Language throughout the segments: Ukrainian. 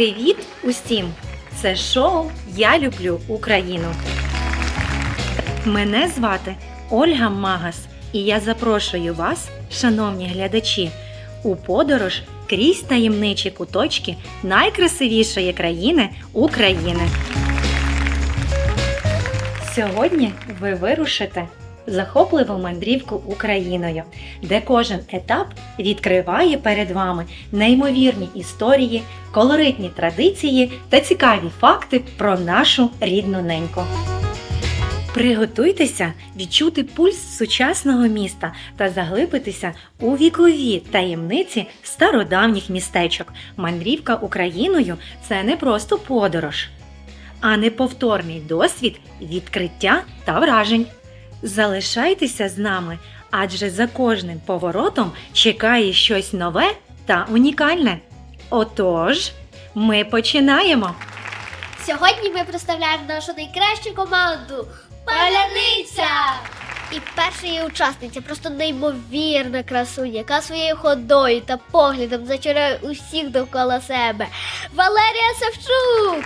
Привіт усім! Це шоу Я люблю Україну. Мене звати Ольга Магас, і я запрошую вас, шановні глядачі, у подорож крізь таємничі куточки найкрасивішої країни України. Сьогодні ви вирушите захопливу мандрівку Україною, де кожен етап відкриває перед вами неймовірні історії, колоритні традиції та цікаві факти про нашу рідну неньку. Приготуйтеся відчути пульс сучасного міста та заглибитися у вікові таємниці стародавніх містечок. Мандрівка Україною це не просто подорож, а неповторний досвід відкриття та вражень. Залишайтеся з нами, адже за кожним поворотом чекає щось нове та унікальне. Отож, ми починаємо! Сьогодні ми представляємо нашу найкращу команду Паляниця! І перша її учасниця просто неймовірна красуня, яка своєю ходою та поглядом зачарує усіх довкола себе. Валерія Савчук!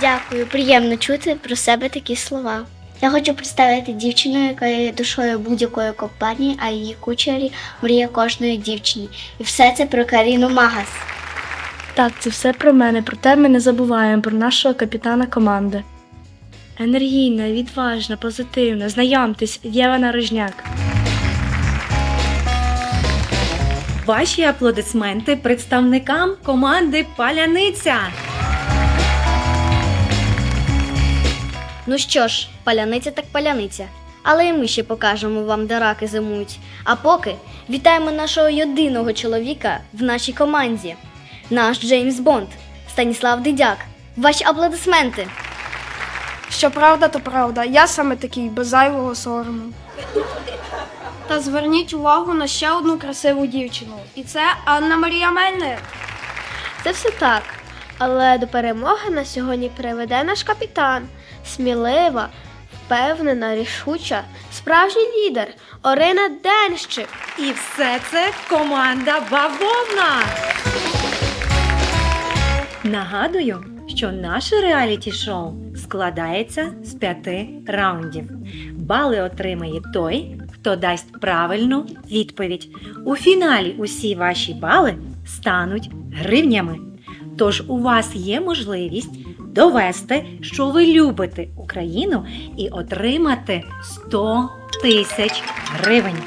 Дякую, приємно чути про себе такі слова. Я хочу представити дівчину, яка є душою будь-якої компанії, а її кучері мрія кожної дівчині. І все це про Каріну Магас. Так, це все про мене, проте ми не забуваємо про нашого капітана команди. Енергійна, відважна, позитивна. Знайомтесь, Єва Нарожняк. Ваші аплодисменти представникам команди Паляниця. Ну що ж, паляниця так паляниця. Але і ми ще покажемо вам, де раки зимують. А поки вітаємо нашого єдиного чоловіка в нашій команді, наш Джеймс Бонд, Станіслав Дидяк. Ваші аплодисменти. Що правда, то правда. Я саме такий без зайвого сорому. Та зверніть увагу на ще одну красиву дівчину. І це Анна Марія Мельник. Це все так. Але до перемоги нас сьогодні приведе наш капітан. Смілива, впевнена, рішуча, справжній лідер Орина Денщик. І все це команда Бавовна. Нагадую, що наше реаліті-шоу складається з п'яти раундів. Бали отримає той, хто дасть правильну відповідь. У фіналі усі ваші бали стануть гривнями. Тож у вас є можливість довести, що ви любите Україну і отримати 100 тисяч гривень.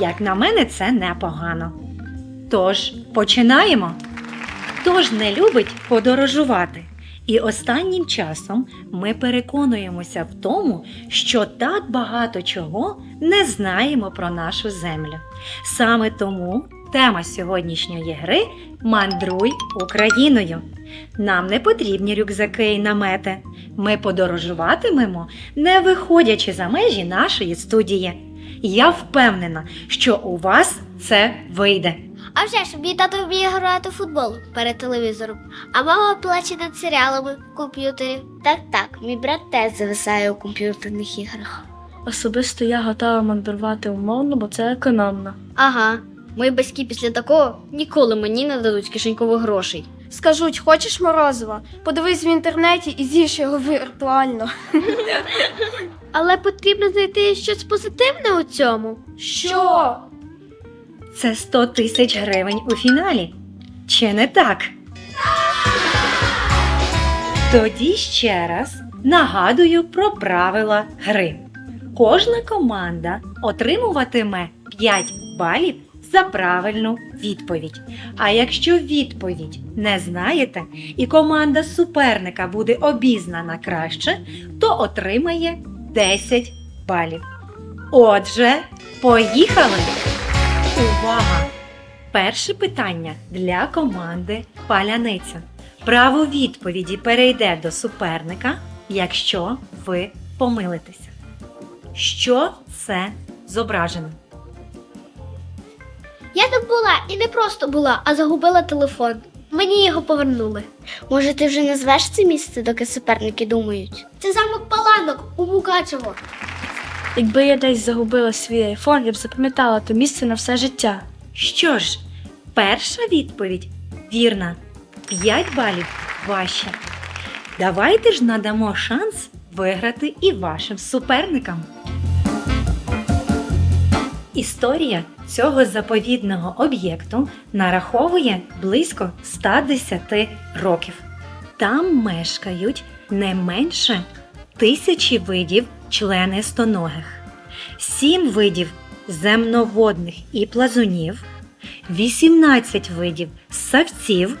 Як на мене, це непогано. Тож починаємо. Хто ж не любить подорожувати? І останнім часом ми переконуємося в тому, що так багато чого не знаємо про нашу землю. Саме тому тема сьогоднішньої гри Мандруй Україною. Нам не потрібні рюкзаки і намети. Ми подорожуватимемо, не виходячи за межі нашої студії. Я впевнена, що у вас це вийде. А вже ж мій тато вміє грати в футбол перед телевізором, а мама плаче над серіалами в комп'ютері. Так, так, мій брат теж зависає у комп'ютерних іграх. Особисто я готова мандрувати умовно, бо це економно. Ага, мої батьки після такого ніколи мені не дадуть кишенькових грошей. Скажуть, хочеш морозива? Подивись в інтернеті і з'їж його віртуально. Але потрібно знайти щось позитивне у цьому. Що? Це 100 тисяч гривень у фіналі. Чи не так? Тоді ще раз нагадую про правила гри. Кожна команда отримуватиме 5 балів за правильну відповідь. А якщо відповідь не знаєте і команда суперника буде обізнана краще, то отримає 10 балів. Отже, поїхали! Увага! Перше питання для команди Паляниця. Право відповіді перейде до суперника, якщо ви помилитеся. Що це зображено? Я там була і не просто була, а загубила телефон. Мені його повернули. Може, ти вже назвеш це місце, доки суперники думають? Це замок Паланок у Мукачево. Якби я десь загубила свій айфон, я б запам'ятала то місце на все життя. Що ж, перша відповідь вірна. 5 балів ваші. Давайте ж надамо шанс виграти і вашим суперникам. Історія цього заповідного об'єкту нараховує близько 110 років. Там мешкають не менше тисячі видів членистоногих, сім видів земноводних і плазунів, 18 видів ссавців.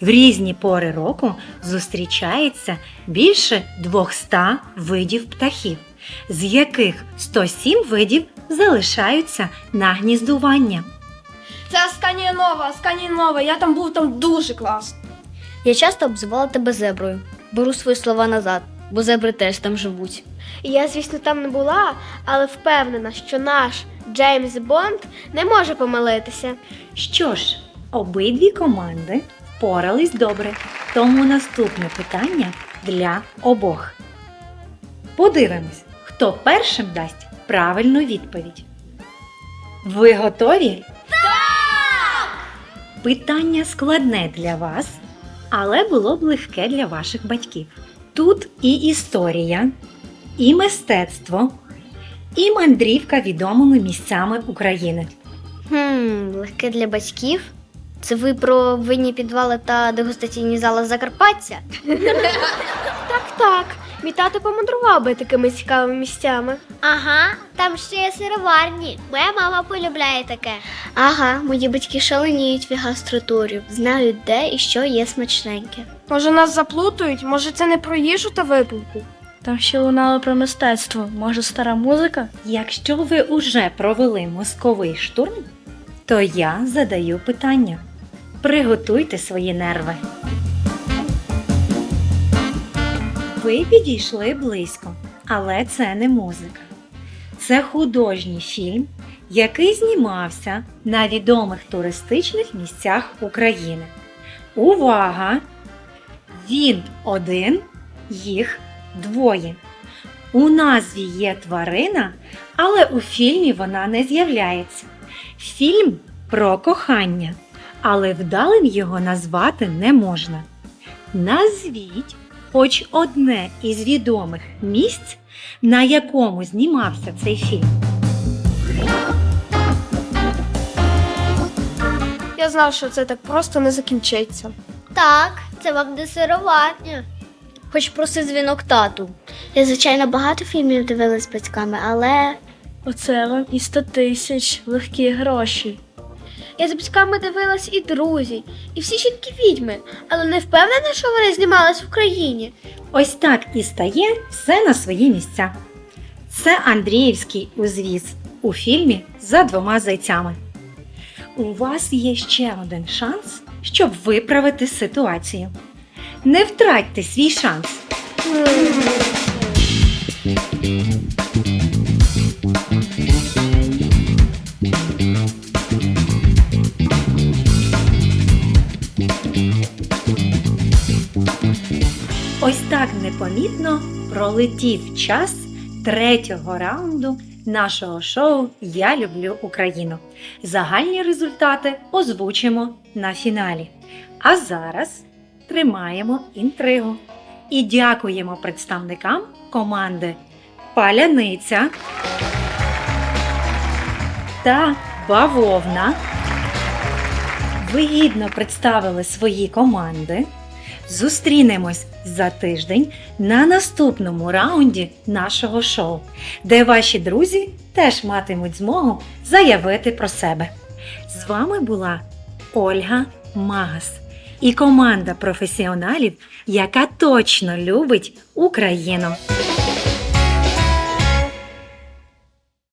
В різні пори року зустрічається більше 200 видів птахів, з яких 107 видів залишаються на гніздування. Це Асканія Нова, Асканія Нова. Я там був там дуже класно. Я часто обзивала тебе зеброю. Беру свої слова назад, бо зебри теж там живуть. Я, звісно, там не була, але впевнена, що наш Джеймс Бонд не може помилитися. Що ж, обидві команди впорались добре, тому наступне питання для обох. Подивимось, хто першим дасть правильну відповідь. Ви готові? Так! Питання складне для вас, але було б легке для ваших батьків. Тут і історія, і мистецтво, і мандрівка відомими місцями України. Хм, легке для батьків. Це ви про винні підвали та дегустаційні зали Закарпаття? Так, так. Мій тато помандрував би такими цікавими місцями. Ага, там ще є сироварні. Моя мама полюбляє таке. Ага, мої батьки шаленіють від гастротурів, знають, де і що є смачненьке. Може нас заплутають, може це не про їжу та випивку. Там ще лунало про мистецтво. Може, стара музика? Якщо ви уже провели мозковий штурм, то я задаю питання. Приготуйте свої нерви. Ви підійшли близько, але це не музика. Це художній фільм, який знімався на відомих туристичних місцях України. Увага! Він один, їх двоє. У назві є тварина, але у фільмі вона не з'являється. Фільм про кохання, але вдалим його назвати не можна. Назвіть хоч одне із відомих місць, на якому знімався цей фільм. Я знав, що це так просто не закінчиться. Так, це вам не сироварня. Хоч проси дзвінок тату. Я, звичайно, багато фільмів дивилась з батьками, але Оце вам і 100 тисяч легкі гроші. Я з батьками дивилась і друзі, і всі жінки відьми, але не впевнена, що вони знімались в Україні. Ось так і стає все на свої місця. Це Андріївський узвіз у фільмі за двома зайцями. У вас є ще один шанс, щоб виправити ситуацію. Не втратьте свій шанс. Непомітно пролетів час третього раунду нашого шоу Я люблю Україну. Загальні результати озвучимо на фіналі. А зараз тримаємо інтригу і дякуємо представникам команди Паляниця та Бавовна. Ви гідно представили свої команди. Зустрінемось за тиждень на наступному раунді нашого шоу, де ваші друзі теж матимуть змогу заявити про себе. З вами була Ольга Магас і команда професіоналів, яка точно любить Україну.